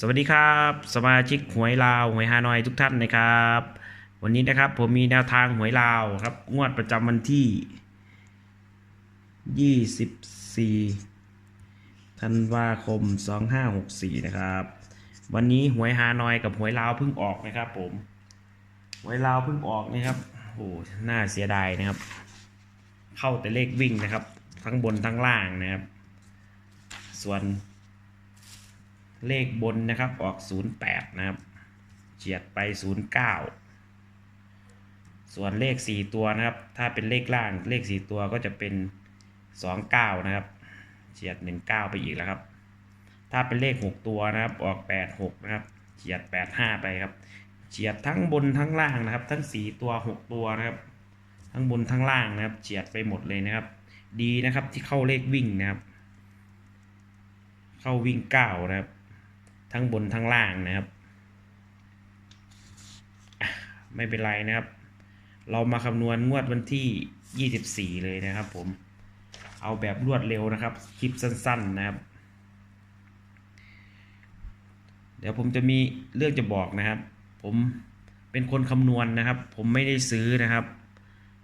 สวัสดีครับ สมาชิกหวยลาวหวยฮานอยทุกท่านนะครับ วันนี้นะครับผมมีแนวทางหวยลาวครับ งวดประจำวันที่ 24ธันวาคม 2564 นะครับ วันนี้หวยฮานอยกับหวยลาวเพิ่งออกนะครับผมหวยลาวเพิ่งออกนะครับโอ้น่าเสียดายนะครับ เข้าแต่เลขวิ่งนะครับ ทั้งบนทั้งล่างนะครับ ส่วน เลขบนนะครับออก 08 นะครับเฉียดไป 09 ส่วนเลข 4 ตัวนะครับ ถ้าเป็นเลขล่างเลข 4 ตัวก็จะเป็น 29 นะครับเฉียด 19 ไปอีกแล้วครับ ถ้าเป็นเลข 6 ตัวนะครับออก 86 นะครับเฉียด 85 ไปครับเฉียดทั้งบนทั้งล่างนะครับ ทั้ง 4 ตัว 6 ตัวนะครับทั้งบนทั้งล่างนะครับเฉียดไปหมดเลยนะครับ ดีนะครับที่เข้าเลขวิ่งนะครับ เข้าวิ่ง 9 นะครับ ทั้งบนทั้งล่างนะครับไม่เป็นไรนะครับ เรามาคำนวณงวดวันที่ 24 เลยนะครับ ผม เอาแบบรวดเร็วนะครับ คลิปสั้น ๆนะครับ เดี๋ยวผมจะมีเรื่องจะบอกนะครับ ผมเป็นคนคำนวณนะครับ ผมไม่ได้ซื้อนะครับ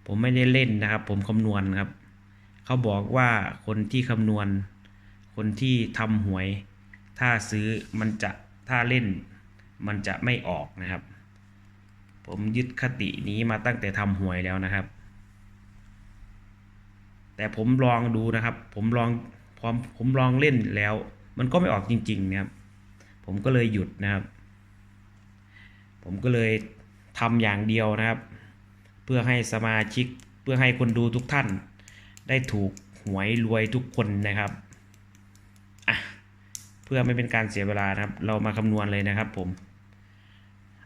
ผมไม่ได้เล่นนะครับ ผมคำนวณครับ เขาบอกว่าคนที่คำนวณ คนที่ทำหวย ถ้าซื้อมันจะถ้าเล่นมันจะไม่ออกนะครับ ผมยึดคตินี้มาตั้งแต่ทำหวยแล้วนะครับ แต่ผมลองดูนะครับ ผมลองพร้อมผมลองเล่นแล้ว มันก็ไม่ออกจริง ๆ นะครับ ผมก็เลยหยุดนะครับ ผมก็เลยทำอย่างเดียวนะครับ เพื่อให้สมาชิกเพื่อให้คนดูทุกท่าน ได้ถูกหวยรวยทุกคนนะครับ พื่อไม่เป็นการเสียเวลานะครับ เรามาคำนวณเลยนะครับ ผม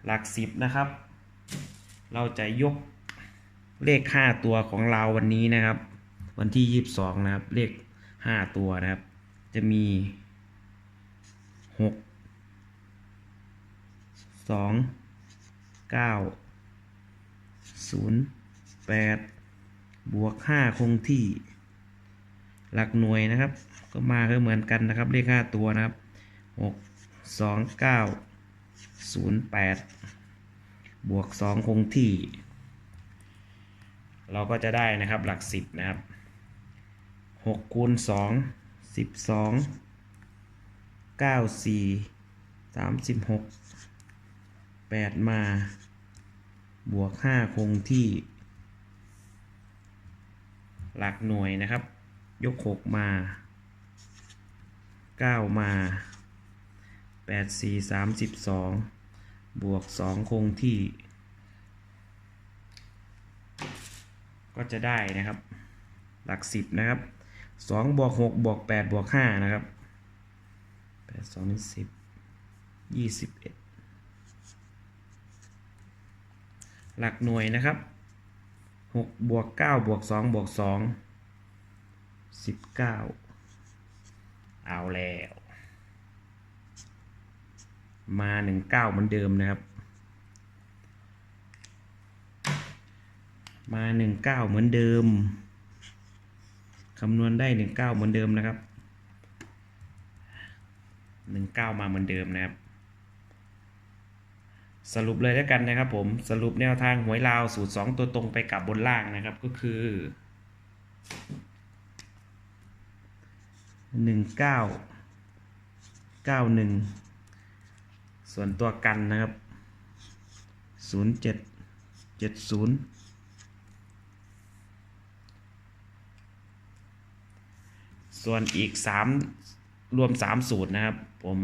หลักสิบนะครับ เราจะยกเลขห้าตัวของเราวันนี้นะครับ วันที่ยี่สิบสองนะครับ เลขห้าตัวนะครับ จะมีหกสองเก้าศูนย์แปดบวกห้าคงที่ หลักหน่วยนะครับ ก็มาก็เหมือนกันนะครับเลขห้าตัวนะครับหกสองเก้าศูนย์แปดบวกสองคงที่ เราก็จะได้นะครับหลักสิบนะครับหกคูณสองสิบสองเก้าสี่สามสิบหกแปดมาบวกห้าคงที่ หลักหน่วยนะครับ ยกหกมา เก้ามาแปดสี่สามสิบสองบวกสองคงที่ ก็จะได้นะครับ หลักสิบนะครับสองบวกหกบวกแปดบวกห้านะครับแปดสองนี่สิบยี่สิบเอ็ดหลักหน่วยนะครับหกบวกเก้าบวกสองบวกสองสิบเก้า เอาแล้ว มาหนึ่งเก้าเหมือนเดิมนะครับ มาหนึ่งเก้าเหมือนเดิมคำนวณได้หนึ่งเก้าเหมือนเดิมนะครับหนึ่งเก้ามาเหมือนเดิมนะครับ สรุปเลยแล้วกันนะครับผมสรุปแนวทางหวยลาวสูตรสองตัวตรงไปกลับบนล่างนะครับก็คือ หนึ่งเก้าเก้าหนึ่งส่วนตัวกันนะครับศูนย์เจ็ดเจ็ดศูนย์ส่วนอีกสามรวมสามสูตรนะครับ ผม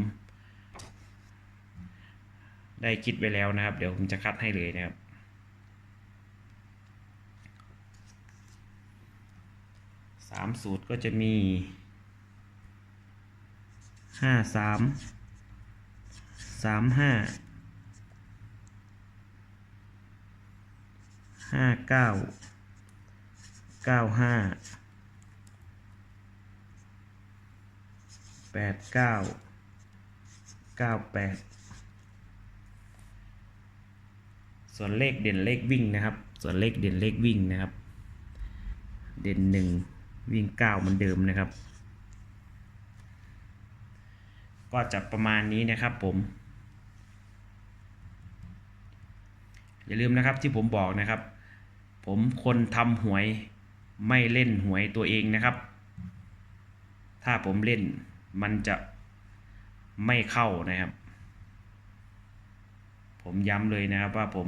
ได้คิดไว้แล้วนะครับ เดี๋ยวผมจะคัดให้เลยนะครับสามสูตรก็จะมี ห้าสามสามห้าห้าเก้าเก้าห้าแปดเก้าเก้าแปดส่วนเลขเด่นเลขวิ่งนะครับ ส่วนเลขเด่นเลขวิ่งนะครับ เด่นหนึ่งวิ่งเก้าเหมือนเดิมนะครับ ก็จะประมาณนี้นะครับผม อย่าลืมนะครับที่ผมบอกนะครับ ผมคนทำหวยไม่เล่นหวยตัวเองนะครับ ถ้าผมเล่นมันจะไม่เข้านะครับ ผมย้ำเลยนะครับว่าผม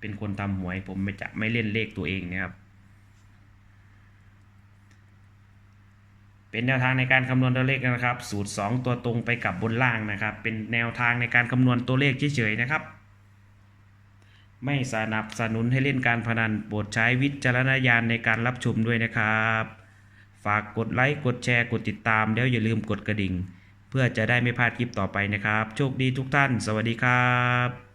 เป็นคนทำหวยผมไม่จะไม่เล่นเลขตัวเองนะครับ เป็นแนวทางในการคำนวณตัวเลขนะครับ สูตร 2 ตัวตรงไปกับบนล่างนะครับ เป็นแนวทางในการคำนวณตัวเลขเฉยๆนะครับ ไม่สนับสนุนให้เล่นการพนันโปรดใช้วิจารณญาณในการรับชมด้วยนะครับ ฝากกดไลค์กดแชร์กดติดตามแล้วอย่าลืมกดกระดิ่ง เพื่อจะได้ไม่พลาดคลิปต่อไปนะครับ โชคดีทุกท่าน สวัสดีครับ